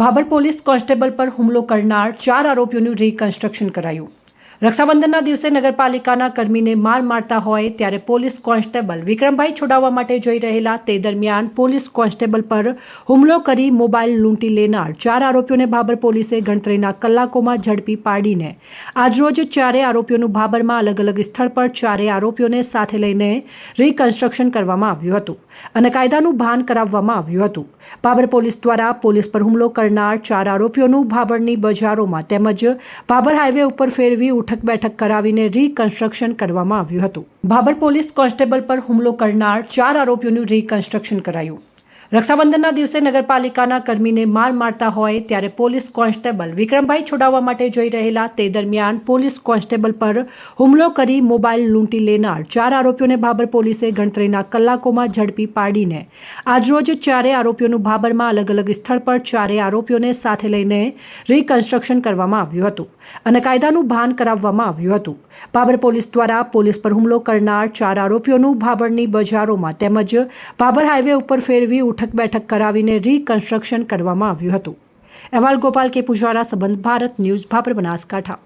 Bhabhar police constable પર હુમલો કરનાર ચાર આરોપીઓનું રિકન્સ્ટ્રક્શન કરાયું. રક્ષાબંધનના દિવસે નગરપાલિકાના કર્મીને માર મારતા હોય ત્યારે પોલીસ કોન્સ્ટેબલ વિક્રમભાઈ છોડાવવા માટે જઈ રહેલા તે દરમિયાન પોલીસ કોન્સ્ટેબલ પર હુમલો કરી મોબાઈલ લૂંટી લેનાર ચાર આરોપીઓને ભાબર પોલીસે ગણતરીના કલાકોમાં ઝડપી પાડીને આજરોજ ચારે આરોપીઓનું ભાબરમાં અલગ અલગ સ્થળ પર ચારે આરોપીઓને સાથે લઈને રિકન્સ્ટ્રક્શન કરવામાં આવ્યું હતું અને કાયદાનું ભાન કરાવવામાં આવ્યું હતું. ભાબર પોલીસ દ્વારા પોલીસ પર હુમલો કરનાર ચાર આરોપીઓનું ભાબરની બજારોમાં તેમજ ભાબર હાઈવે ઉપર ફેરવી ઉઠક બેઠક કરાવીને રીકન્સ્ટ્રક્શન કરવામાં આવ્યું હતું. ભાભર પોલીસ કોન્સ્ટેબલ પર હુમલો કરનાર ચાર આરોપીઓનું રીકન્સ્ટ્રક્શન કરાયું. રક્ષાબંધનના દિવસે નગરપાલિકાના કર્મીને માર મારતા હોય ત્યારે પોલીસ કોન્સ્ટેબલ વિક્રમભાઈ છોડાવવા માટે જઈ રહેલા તે દરમિયાન પોલીસ કોન્સ્ટેબલ પર હુમલો કરી મોબાઈલ લૂંટી લેનાર ચાર આરોપીઓને ભાબર પોલીસે ગણતરીના કલાકોમાં ઝડપી પાડીને આજરોજ ચારે આરોપીઓનું ભાબરમાં અલગ અલગ સ્થળ પર ચારે આરોપીઓને સાથે લઈને રિકન્સ્ટ્રક્શન કરવામાં આવ્યું હતું અને કાયદાનું ભાન કરાવવામાં આવ્યું હતું. ભાબર પોલીસ દ્વારા પોલીસ પર હુમલો કરનાર ચાર આરોપીઓનું ભાબરની બજારોમાં તેમજ ભાબર હાઈવે ઉપર ફેરવી ઉઠક બેઠક કરાવીને રીકન્સ્ટ્રક્શન કરવામાં આવ્યું હતું. અહેવાલ ગોપાલ કે પુજારા સંબંધ ભારત ન્યૂઝ ભાપર બનાસકાંઠા.